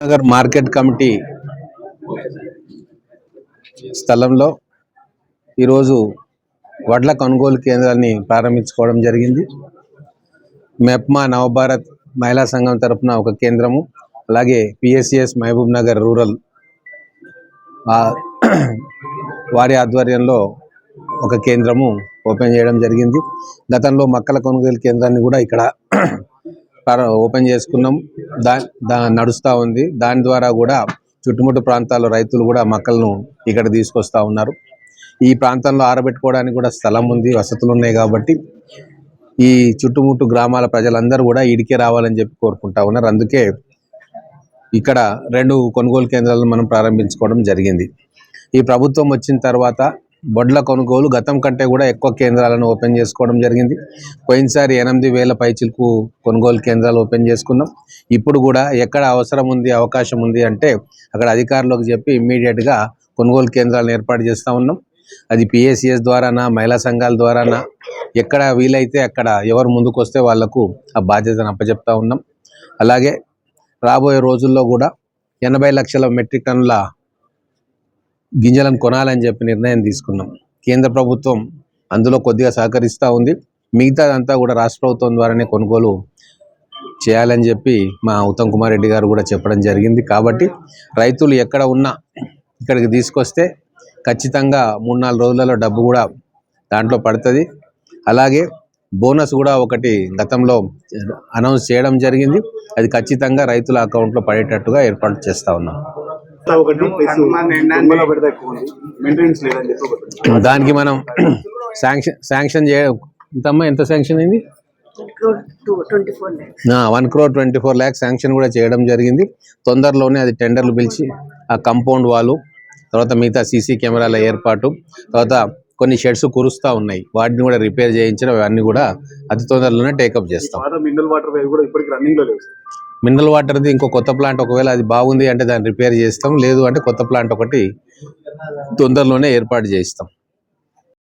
Nagar market committee స్థలంలో ఈరోజు వడ్ల కొనుగోలు కేంద్రాన్ని ప్రారంభించుకోవడం జరిగింది. మెప్మా నవభారత్ మహిళా సంఘం తరపున ఒక కేంద్రము అలాగే పిఎస్సిఎస్ మహబూబ్ నగర్ రూరల్ ఆ, వారి ఆధ్వర్యంలో ఒక కేంద్రము ఓపెన్ చేయడం జరిగింది. గతంలో మక్కల కొనుగోలు కేంద్రాన్ని కూడా ఇక్కడ ఓపెన్ చేసుకున్నాం. దా దా నడుస్తూ ఉంది. దాని ద్వారా కూడా చుట్టుముట్టు ప్రాంతాల్లో రైతులు కూడా మొక్కలను ఇక్కడ తీసుకొస్తా ఉన్నారు. ఈ ప్రాంతంలో ఆరబెట్టుకోవడానికి కూడా స్థలం ఉంది వసతులు ఉన్నాయి కాబట్టి ఈ చుట్టుముట్టు గ్రామాల ప్రజలందరూ కూడా ఇడికే రావాలని చెప్పి కోరుకుంటా ఉన్నారు. అందుకే ఇక్కడ రెండు కొనుగోలు కేంద్రాలను మనం ప్రారంభించుకోవడం జరిగింది. ఈ ప్రభుత్వం వచ్చిన తర్వాత బొడ్ల కొనుగోలు గతం కంటే కూడా ఎక్కువ కేంద్రాలను ఓపెన్ చేసుకోవడం జరిగింది. పోయినసారి ఎనిమిది వేల పైచిలకు కొనుగోలు కేంద్రాలు ఓపెన్ చేసుకున్నాం. ఇప్పుడు కూడా ఎక్కడ అవసరం ఉంది అవకాశం ఉంది అంటే అక్కడ అధికారులకు చెప్పి ఇమ్మీడియట్గా కొనుగోలు కేంద్రాలను ఏర్పాటు చేస్తూ ఉన్నాం. అది పిఎస్సిఎస్ ద్వారానా మహిళా సంఘాల ద్వారానా ఎక్కడ వీలైతే అక్కడ ఎవరు ముందుకు వస్తే వాళ్ళకు ఆ బాధ్యతను అప్పచెప్తా ఉన్నాం. అలాగే రాబోయే రోజుల్లో కూడా ఎనభై లక్షల మెట్రిక్ టన్నుల గింజలను కొనాలని చెప్పి నిర్ణయం తీసుకున్నాం. కేంద్ర ప్రభుత్వం అందులో కొద్దిగా సహకరిస్తూ ఉంది. మిగతాదంతా కూడా రాష్ట్ర ప్రభుత్వం ద్వారానే కొనుగోలు చేయాలని చెప్పి మా ఉత్తమ్ కుమార్ రెడ్డి గారు కూడా చెప్పడం జరిగింది. కాబట్టి రైతులు ఎక్కడ ఉన్నా ఇక్కడికి తీసుకొస్తే ఖచ్చితంగా మూడు నాలుగు రోజులలో డబ్బు కూడా దాంట్లో పడుతుంది. అలాగే బోనస్ కూడా ఒకటి గతంలో అనౌన్స్ చేయడం జరిగింది. అది ఖచ్చితంగా రైతుల అకౌంట్లో పడేటట్టుగా ఏర్పాటు చేస్తా ఉన్నాం. ఇట్లా ఒకటి ప్లస్ దొంగల పెడత ఎక్కువ ఉంది. మెయింటెనెన్స్ లేదని చెప్పి ఒకటి దానికి మనం శాంక్షన్ శాంక్షన్ చేయ ఇంతమ్మా ఎంత శాంక్షన్ అయింది? One crore twenty four lakhs sanction కూడా చేయడం జరిగింది. తొందరలోనే అది టెండర్లు పిలిచి ఆ కంపౌండ్ వాళ్ళు తర్వాత మిగతా సీసీ కెమెరాల ఏర్పాటు తర్వాత కొన్ని షెడ్స్ కురుస్తూ ఉన్నాయి. వాటిని కూడా రిపేర్ చేయించడం అవన్నీ కూడా అతి తొందరలోనే టేకప్ చేస్తాం. మినరల్ వాటర్ కూడా ఇప్పటికి రన్నింగ్లో లేవు సార్. మినరల్ వాటర్ది ఇంకో కొత్త ప్లాంట్ ఒకవేళ అది బాగుంది అంటే దాన్ని రిపేర్ చేస్తాం. లేదు అంటే కొత్త ప్లాంట్ ఒకటి తొందరలోనే ఏర్పాటు చేస్తాం